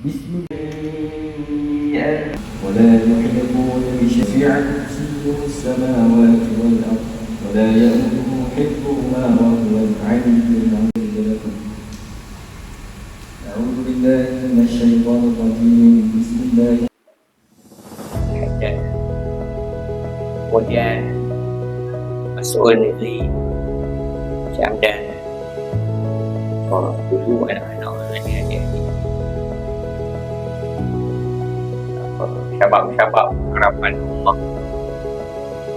بسم ولا يحيطون بشفيع كرسيه السماوات والأرض. ولا يؤوده حفظهما وهو العلي العظيم لكم. أعوذ بالله من الشيطان الرجيم. بسم الله. Hajat kemudian Mas'ul Nizli Syamdan oh, dulu anak-anak adik-adik syabab-syabab harapan ummah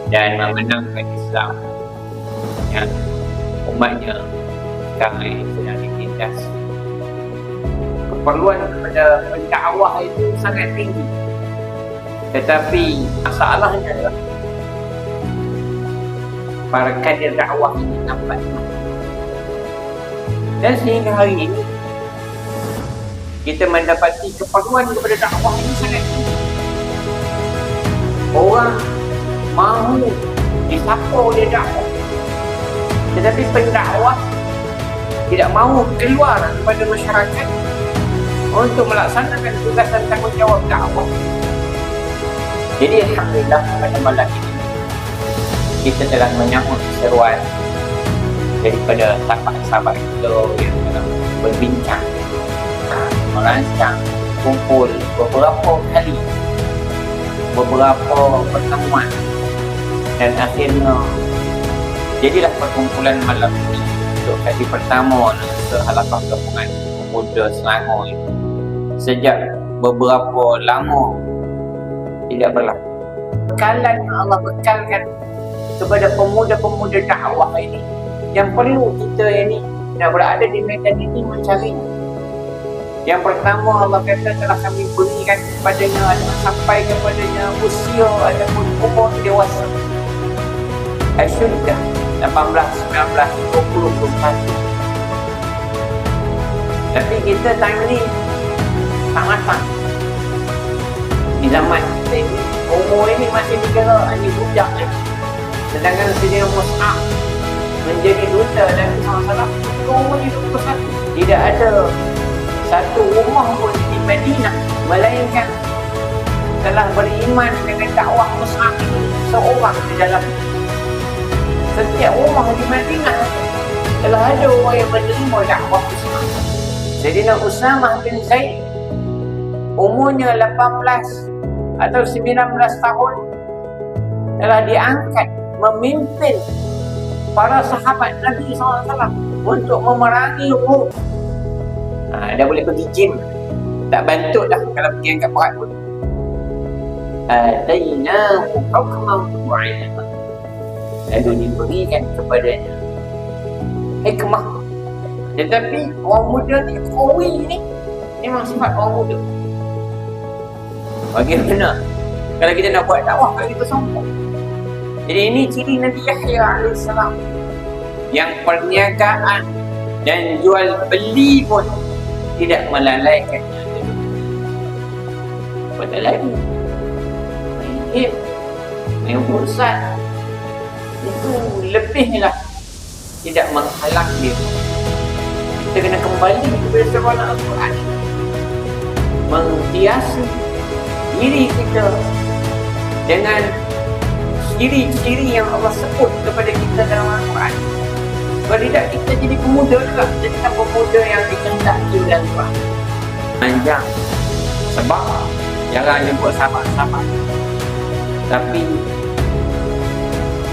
dan memenangkan Islam. Yang umatnya ini sedang ditindas. Keperluan kepada pendakwah itu sangat tinggi. Tetapi masalahnya adalah para kadir dakwah ini nampak. Dan sehingga hari ini kita mendapati keperluan kepada dakwah ini sangat tinggi. Orang mahu disapa oleh dakwah. Tetapi pendakwah tidak mahu keluar kepada masyarakat untuk melaksanakan tugas dan tanggungjawab dakwah. Jadi Alhamdulillah pada malam ini kita telah menyambut seruan daripada sahabat-sahabat kita yang telah berbincang merancang kumpul beberapa kali beberapa pertemuan dan akhirnya jadilah perkumpulan malam ini untuk kali pertama sehalakah gabungan pemuda Selangor ini sejak beberapa lama tidak berlaku. Bekalan yang Allah bekalkan kepada pemuda-pemuda dakwah ini yang perlu kita ini nak berada di medan ini mencari. Yang pertama Allah kata telah kami berikan kepadanya sampai kepadanya usia ataupun umur dewasa. Asyudah 18, 19, 20, 21. Tapi kita time ni tak matang di zaman kita ini umur ini masih dikira hanya budak eh. sedangkan Sayyidina Mus'ab menjadi duta dan salah-salah umurnya 21 tidak ada satu rumah pun di Madinah melainkan telah beriman dengan dakwah Mus'ab seorang di dalam setiap rumah di Madinah telah ada orang yang menerima dakwah Mus'ab Sayyidina Usamah bin Zaid umurnya 18 atau 19 tahun telah diangkat memimpin para sahabat Nabi SAW untuk memerangi Rum. Ha, dah boleh pergi gym. Tak bantu dah kalau pergi angkat berat pun. Atainahu hukman wa ilma. Lalu diberikan kepadanya hikmah. Tetapi orang muda ni, kawi ni, memang sifat orang muda. Bagaimana kalau kita nak buat dakwah kalau kita sombong? Jadi ini ciri Nabi Yahya AS yang perniagaan dan jual beli pun tidak melalaikan Pada lagi main urusan itu lebihlah tidak menghalang dia. Kita kena kembali kepada sebuah Al-Quran menghiasi diri kita dengan ciri-ciri yang Allah sebut kepada kita dalam Al-Quran. Kalau tidak, kita jadi pemuda juga. Jadi tak pemuda yang dikendaki oleh Al-Quran. Panjang. Sebab jangan jemput sahabat-sahabat. Tapi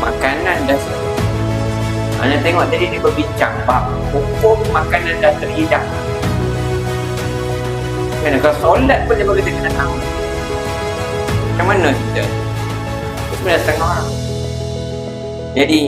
makanan dah anda tengok tadi dia berbincang bab hukum makanan dah terhidang. Kan kalau solat pun dia berkata kena tahu. Macam mana kita? Sembilan setengah orang. Jadi